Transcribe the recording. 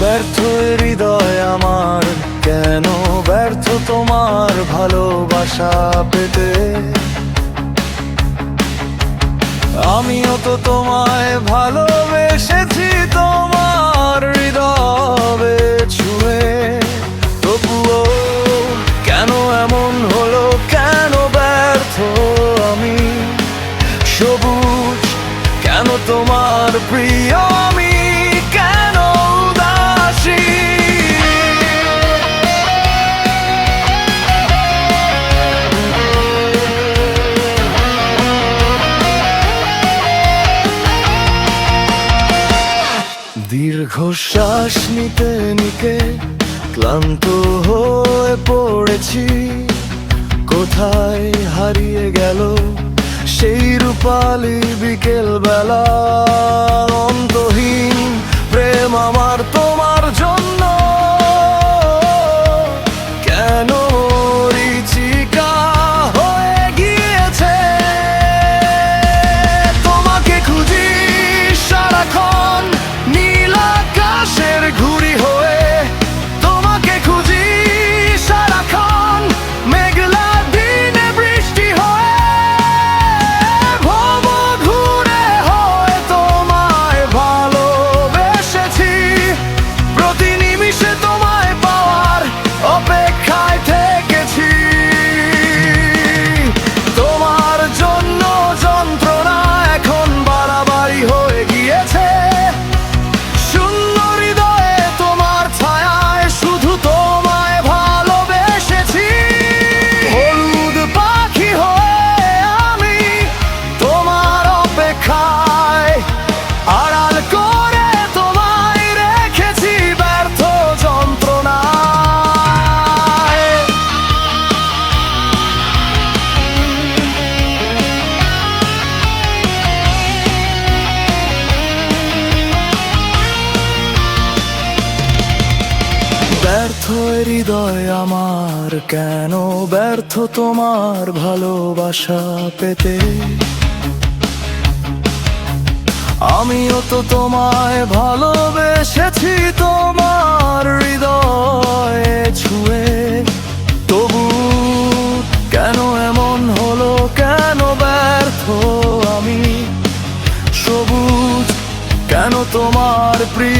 ব্যর্থ হৃদয় আমার কেন ব্যর্থ তোমার ভালোবাসা পেতে? আমিও তো তোমায় ভালো তোমার প্রিয় কেন দীর্ঘশ্বাস নিতে নিতে ক্লান্ত হয়ে পড়েছি। কোথায় হারিয়ে গেল রূপালি বিকেল বেলা হৃদয় আমার, কেন ব্যর্থ তোমার ভালোবাসা পেতে? আমিও তো তোমায় ভালোবেসেছি তোমার হৃদয়ে ছুঁয়ে। তবু কেন এমন হলো, কেন ব্যর্থ আমি? সবুজ কেন তোমার প্রিয়